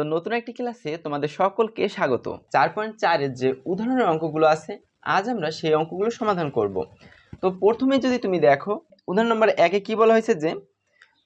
তো নতুন একটি ক্লাসে তোমাদের সকলকে স্বাগত। চার পয়েন্ট চারের যে উদাহরণের অঙ্কগুলো আছে, আজ আমরা সেই অঙ্কগুলো সমাধান করব। তো প্রথমে যদি তুমি দেখো, উদাহরণ নম্বর একে কি বলা হয়েছে যে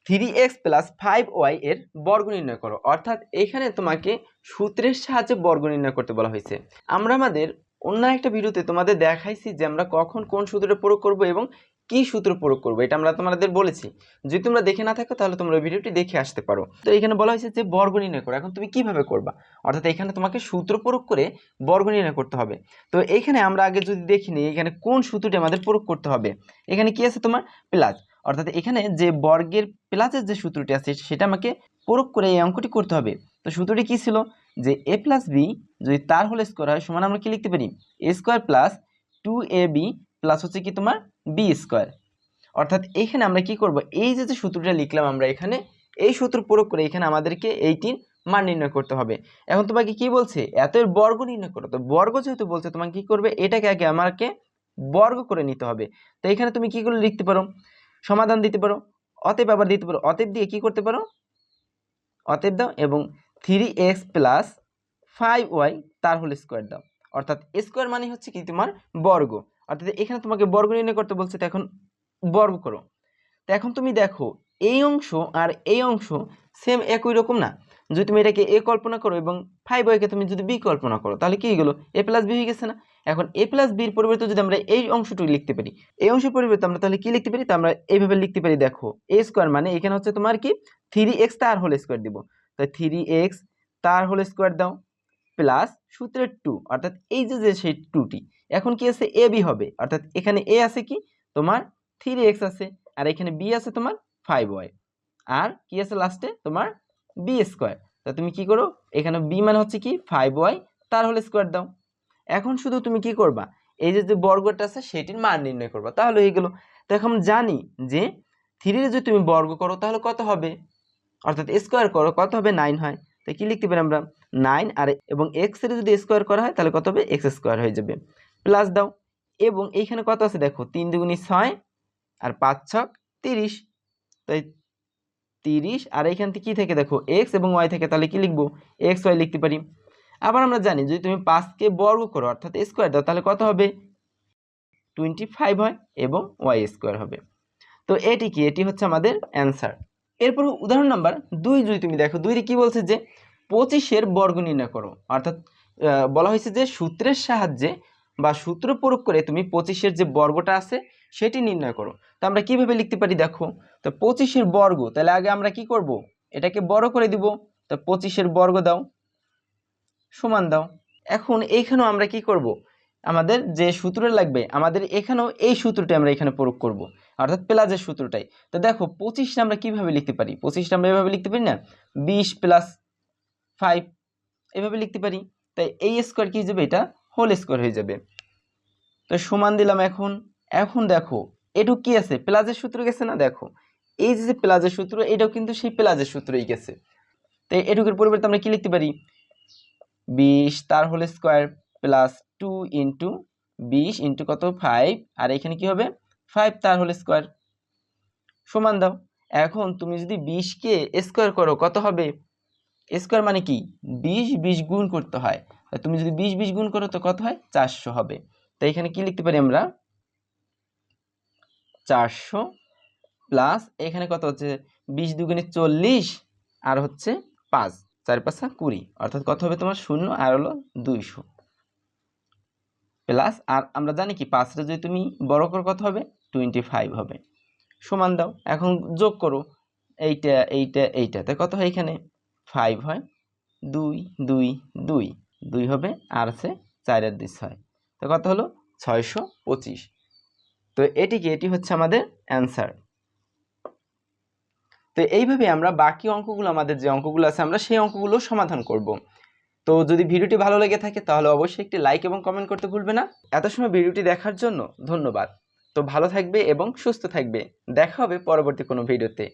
three x plus five y এর বর্গ নির্ণয় করো। অর্থাৎ এখানে তোমাকে সূত্রের সাহায্যে বর্গ নির্ণয় করতে বলা হয়েছে। আমরা আমাদের অন্য একটা ভিডিওতে তোমাদের দেখাইছি যে আমরা কখন কোন সূত্রটা প্রয়োগ করব এবং কি সূত্র প্রয়োগ করব? এটা আমরা তোমাদের বলেছি। যদি তোমরা দেখে না থাকো, তাহলে তোমরা ভিডিওটি দেখে আসতে পারো। তো এখানে বলা হয়েছে যে বর্গ নির্ণয় করো। এখন তুমি কীভাবে করবা? অর্থাৎ এখানে তোমাকে সূত্র প্রয়োগ করে বর্গ নির্ণয় করতে হবে। তো এখানে আমরা আগে যদি দেখি নিই, এখানে কোন সূত্রটি আমাদের প্রয়োগ করতে হবে? এখানে কি আছে তোমার? প্লাস। অর্থাৎ এখানে যে বর্গের প্লাসের যে সূত্রটি আছে, সেটা আমাকে প্রয়োগ করে এই অঙ্কটি করতে হবে। তো সূত্রটি কি ছিল? যে এ প্লাস বি যদি তার হোল স্কোয়ার হয়, সমান আমরা কি লিখতে পারি? A square plus two a b plus হচ্ছে কি তোমার বি স্কোয়ার অর্থাৎ এখানে আমরা কি করব? এই যে যে সূত্রটা লিখলাম আমরা এখানে, এই সূত্র প্রয়োগ করে এখানে আমাদেরকে এইটির মান নির্ণয় করতে হবে। এখন তোমাকে কি বলছে? এত এর বর্গ নির্ণয় করো। তো বর্গ যেহেতু বলছে, তোমাকে কি করবে? এটাকে আগে আমাকে বর্গ করে নিতে হবে। তো এখানে তুমি কি করে লিখতে পারো? সমাধান দিতে পারো। অতএব আবার দিতে পারো। অতএব দিয়ে কি করতে পারো? অতএব দাও এবং three x plus five y তার হোল স্কোয়ার দাও। অর্থাৎ স্কোয়ার মানে হচ্ছে কি তোমার বর্গ। অর্থাৎ এখানে তোমাকে বর্গ নির্ণয় করতে বলছে, তো এখন বর্গ করো। তো এখন তুমি দেখো, এই অংশ আর এই অংশ সেম একই রকম না। যদি তুমি এটাকে এ কল্পনা করো এবং ফাইভ ওয়াইকে তুমি যদি বি কল্পনা করো, তাহলে কী গেলো? এ প্লাস বি হয়ে গেছে না? এখন এ প্লাস বির পরিবর্তে যদি আমরা এই অংশটুকু লিখতে পারি, এই অংশের পরিবর্তে আমরা তাহলে কী লিখতে পারি? তো আমরা এইভাবে লিখতে পারি, দেখো এ স্কোয়ার মানে এখানে হচ্ছে তোমার কি? থ্রি এক্স তার হোল স্কোয়ার দিব। তো থ্রি এক্স তার হোল স্কোয়ার দাও প্লাস সূত্রের টু অর্থাৎ এই যে যে সেই টুটি এখন কি আছে? এ বি হবে। অর্থাৎ এখানে এ আছে কি? তোমার থ্রি এক্স আছে। আর এখানে বি আছে তোমার ফাইভ ওয়াই আর কি আছে লাস্টে তোমার বি স্কোয়ার তা তুমি কি করো? এখানে বি মানে হচ্ছে কি? ফাইভ ওয়াই তার হোল স্কোয়ার দাও। এখন শুধু তুমি কি করবা? এই যে যে বর্গটা আছে, সেটির মান নির্ণয় করবা। তাহলে হয়ে গেল। তো এখন জানি যে থ্রির যদি তুমি বর্গ করো, তাহলে কত হবে? অর্থাৎ স্কোয়ার করো, কত হবে? নাইন হয়। তো কি লিখতে পারি আমরা? নাইন আর এবং এক্সের যদি স্কোয়ার করা হয়, তাহলে কত হবে? এক্স স্কোয়ার হয়ে যাবে। প্লাস দাও। এবং এইখানে কত আছে দেখো? তিন দুগুনি ছয় আর পাঁচ ছক তিরিশ। তাই তিরিশ, আর এইখান থেকে কী থেকে দেখো? এক্স এবং ওয়াই থেকে তাহলে কি লিখব? এক্স ওয়াই লিখতে পারি। আবার আমরা জানি যদি তুমি পাঁচকে বর্গ করো, অর্থাৎ স্কোয়ার দাও, তাহলে কত হবে? টোয়েন্টি ফাইভ হয় এবং ওয়াই স্কোয়ার হবে। তো এটি কি? এটি হচ্ছে আমাদের অ্যান্সার এরপর উদাহরণ নাম্বার দুই যদি তুমি দেখো, দুইটি কি বলছে যে পঁচিশের বর্গ নির্ণয় করো। অর্থাৎ বলা হয়েছে যে সূত্রের সাহায্যে বা সূত্র প্রয়োগ করে তুমি পঁচিশের যে বর্গটা আছে, সেটি নির্ণয় করো। তো আমরা কীভাবে লিখতে পারি দেখো? তো পঁচিশের বর্গ, তাহলে আগে আমরা কি করব? এটাকে বড় করে দিব। তো পঁচিশের বর্গ দাও, সমান দাও। এখন এইখানেও আমরা কি করব? আমাদের যে সূত্র লাগবে, আমাদের এখানেও এই সূত্রটি আমরা এখানে প্রয়োগ করব, অর্থাৎ প্লাসের সূত্রটাই। তো দেখো, পঁচিশটা আমরা কীভাবে লিখতে পারি? পঁচিশটা আমরা এভাবে লিখতে পারি না? বিশ প্লাস ফাইভ, এভাবে লিখতে পারি। তাই এই স্কোয়ার কি যাবে এটা? হোল স্কোয়ার হয়ে যাবে। তো সমান দিলাম এখন এখন দেখো এটুক কি আছে? প্লাজের সূত্র গেছে না? দেখো, এই যে প্লাজের সূত্র, এটাও কিন্তু সেই প্লাজের সূত্রই গেছে। তো এটুকের পরিবর্তে আমরা কি লিখতে পারি? বিশ তার whole square plus two into বিশ ইন্টু কত? ফাইভ আর এখানে কি হবে? ফাইভ তার হোল স্কোয়ার সমান দাও। এখন তুমি যদি বিশকে স্কোয়ার করো, কত হবে? স্কোয়ার মানে কি? বিশ বিশ গুণ করতে হয়। তুমি যদি বিশ বিশ গুণ করো তো কত হয়? চারশো হবে। তো এখানে কি লিখতে পারি আমরা? চারশো প্লাস এখানে কত হচ্ছে? বিশ দুগুণে চল্লিশ আর হচ্ছে পাঁচ। চার পাঁচা কুড়ি। অর্থাৎ কত হবে তোমার? শূন্য। আর হলো দুইশো। প্লাস আর আমরা জানি কি? পাঁচটা যদি তুমি বড় করো কত হবে? টোয়েন্টি ফাইভ হবে। সমান দাও। এখন যোগ করো। এইটা এইটা এইটা। তাই কত হয় এখানে? ফাইভ হয়। দুই দুই দুই। দুই হবে, আর আছে চার আর দুই ছয় তো কত হলো? ছয়শো পঁচিশ। তো এটিকে, এটি হচ্ছে আমাদের অ্যান্সার তো এইভাবে আমরা বাকি অঙ্কগুলো, আমাদের যে অঙ্কগুলো আছে, আমরা সেই অঙ্কগুলো সমাধান করব। তো যদি ভিডিওটি ভালো লেগে থাকে, তাহলে অবশ্যই একটি লাইক এবং কমেন্ট করতে ভুলবে না। এত সময় ভিডিওটি দেখার জন্য ধন্যবাদ। তো ভালো থাকবে এবং সুস্থ থাকবে। দেখা হবে পরবর্তী কোনো ভিডিওতে।